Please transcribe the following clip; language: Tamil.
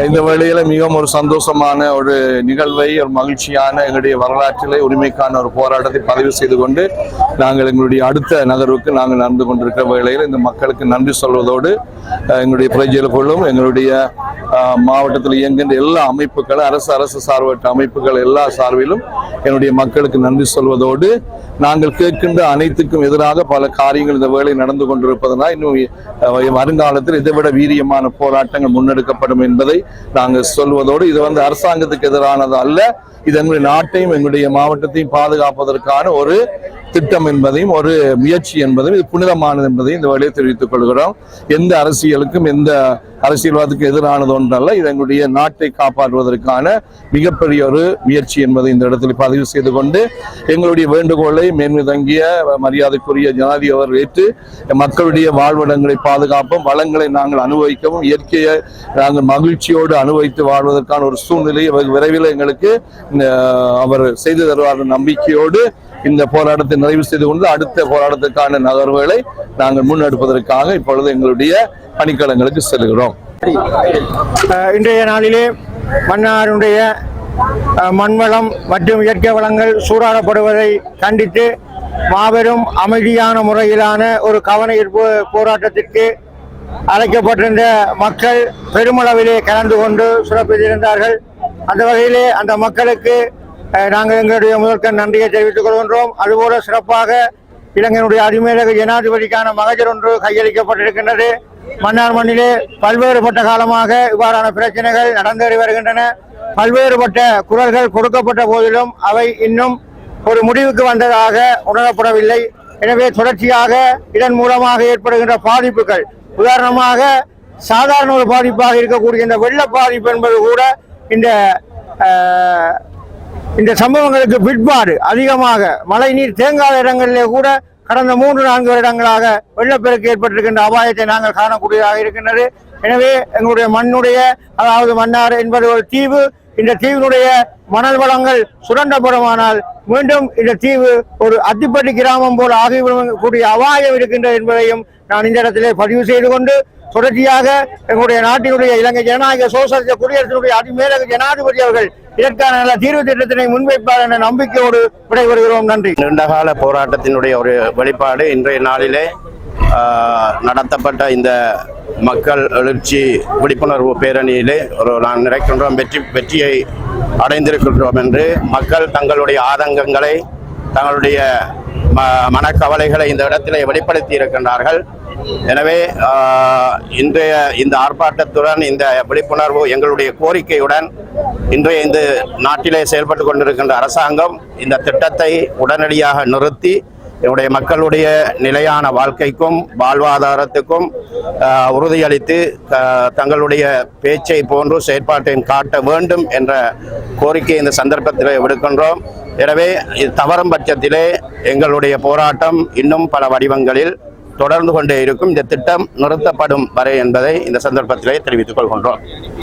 இந்த வேளையில மிகவும் ஒரு சந்தோஷமான ஒரு நிகழ்வை ஒரு மகிழ்ச்சியான எங்களுடைய வரலாற்றிலே உரிமைக்கான ஒரு போராட்டத்தை பதிவு செய்து கொண்டு நாங்கள் எங்களுடைய அடுத்த நகர்வுக்கு நாங்கள் நடந்து கொண்டிருக்கிற வேளையில் இந்த மக்களுக்கு நன்றி சொல்வதோடு எங்களுடைய பிரஜைகளுக்குள்ளும் எங்களுடைய மாவட்டத்தில் இயங்குகின்ற எல்லா அமைப்புகளும் அரசு அரசு சார்பற்ற அமைப்புகள் எல்லா சார்பிலும் என்னுடைய மக்களுக்கு நன்றி சொல்வதோடு நாங்கள் கேட்கின்ற அனைத்துக்கும் எதிராக பல காரியங்கள் இந்த வேலை நடந்து கொண்டிருப்பதனால் இன்னும் வருங்காலத்தில் இதைவிட வீரியமான போராட்டங்கள் முன்னெடுக்கப்படும் என்பதை நாங்கள் சொல்வதோடு இது வந்து அரசாங்கத்துக்கு எதிரானது அல்ல. இது எங்களுடைய நாட்டையும் எங்களுடைய மாவட்டத்தையும் பாதுகாப்பதற்கான ஒரு திட்டம் என்பதையும் ஒரு முயற்சி என்பதையும் இது புனிதமானது என்பதையும் இந்த வழியை தெரிவித்துக் கொள்கிறோம். எந்த அரசியலுக்கும் எந்த அரசியல்வாதத்துக்கு எதிரானது ஒன்றல்ல. இது எங்களுடைய நாட்டை காப்பாற்றுவதற்கான மிகப்பெரிய ஒரு முயற்சி என்பதை இந்த இடத்தில் பதிவு செய்து கொண்டு எங்களுடைய வேண்டுகோளை மேன்மை தங்கிய மரியாதைக்குரிய ஜனாதிபதி அவர் ஏற்று மக்களுடைய வாழ்விடங்களை பாதுகாப்போம் வளங்களை நாங்கள் அனுபவிக்கவும் இயற்கையை நாங்கள் மகிழ்ச்சியோடு அனுபவித்து வாழ்வதற்கான ஒரு சூழ்நிலையை விரைவில் எங்களுக்கு அவர் செய்து தருவார் நம்பிக்கையோடு இந்த போராட்டத்தை நிறைவு செய்து கொண்டு அடுத்த போராட்டத்துக்கான நகர்வுகளை நாங்கள் முன்னெடுப்பதற்காக இப்பொழுது எங்களுடைய பணிக்களங்களுக்கு செல்கிறோம். இன்றைய நாளிலே மன்னாருடைய மண்வளம் மற்றும் இயற்கை வளங்கள் சூறாடப்படுவதை கண்டித்து மாபெரும் அமைதியான முறையிலான ஒரு கவன ஈர்ப்பு போராட்டத்திற்கு அழைக்கப்பட்டிருந்த மக்கள் பெருமளவிலே கலந்து கொண்டு சிறப்பித்திருந்தார்கள். அந்த வகையிலே அந்த மக்களுக்கு நாங்கள் எங்களுடைய முதற்கண் நன்றியை தெரிவித்துக் கொள்கின்றோம். அதுபோல சிறப்பாக இலங்கையினுடைய அருமையிலக ஜனாதிபதிக்கான மகஜர் ஒன்று கையளிக்கப்பட்டிருக்கின்றது. மன்னார் மண்ணிலே பல்வேறுபட்ட காலமாக இவ்வாறான பிரச்சனைகள் நடந்தேறி வருகின்றன. பல்வேறுபட்ட குரல்கள் கொடுக்கப்பட்ட போதிலும் அவை இன்னும் ஒரு முடிவுக்கு வந்ததாக உணரப்படவில்லை. எனவே தொடர்ச்சியாக இதன் மூலமாக ஏற்படுகின்ற பாதிப்புகள் உதாரணமாக சாதாரண ஒரு பாதிப்பாக இருக்கக்கூடிய இந்த வெள்ள பாதிப்பு என்பது கூட இந்த இந்த சம்பவங்களுக்கு பிற்பாடு அதிகமாக மழை நீர் தேங்காத இடங்களிலே கூட கடந்த மூன்று நான்கு வருடங்களாக வெள்ளப்பெருக்கு ஏற்பட்டிருக்கின்ற அபாயத்தை நாங்கள் காணக்கூடியதாக இருக்கின்றது. எனவே எங்களுடைய மண்ணுடைய அதாவது மன்னார் என்பது ஒரு தீவு. இந்த தீவினுடைய மணல் வளங்கள் சுரண்டப்படுமானால் மீண்டும் இந்த தீவு ஒரு அத்திப்பட்டி கிராமம் போல ஆகிவிடக்கூடிய அபாயம் இருக்கின்றது என்பதையும் நான் இந்த இடத்திலே பதிவு செய்து கொண்டு தொடர்ச்சியாக எங்களுடைய நாட்டினுடைய இலங்கை ஜனநாயக சோசலிச குடியரசினுடைய அதிமேலக ஜனாதிபதி அவர்கள் இதற்கான நல்ல தீர்வு திட்டத்தினை முன்வைப்பார் என நம்பிக்கையோடு விடைபெறுகிறோம். நன்றி. நீண்டகால போராட்டத்தினுடைய ஒரு வெளிப்பாடு இன்றைய நாளிலே நடத்தப்பட்ட இந்த மக்கள் எழுச்சி விழிப்புணர்வு பேரணியிலே ஒரு நான் நினைக்கின்றோம் வெற்றி வெற்றியை அடைந்திருக்கின்றோம் என்று மக்கள் தங்களுடைய ஆதங்கங்களை தங்களுடைய ம மனக்கவலைகளை இந்த இடத்திலே வெளிப்படுத்தி இருக்கின்றார்கள். எனவே இன்றைய இந்த ஆர்ப்பாட்டத்துடன் இந்த விழிப்புணர்வு எங்களுடைய கோரிக்கையுடன் இன்றைய இந்த நாட்டிலே செயல்பட்டு கொண்டிருக்கின்ற அரசாங்கம் இந்த திட்டத்தை உடனடியாக நிறுத்தி என்னுடைய மக்களுடைய நிலையான வாழ்க்கைக்கும் வாழ்வாதாரத்துக்கும் உறுதியளித்து தங்களுடைய பேச்சை போன்று செயற்பாட்டையும் காட்ட வேண்டும் என்ற கோரிக்கை இந்த சந்தர்ப்பத்திலே விடுக்கின்றோம். எனவே இது தவறும் பட்சத்திலே எங்களுடைய போராட்டம் இன்னும் பல வடிவங்களில் தொடர்ந்து கொண்டே இருக்கும். இந்த திட்டம் நிறுத்தப்படும் வரை என்பதை இந்த சந்தர்ப்பத்திலே தெரிவித்துக் கொள்கின்றோம்.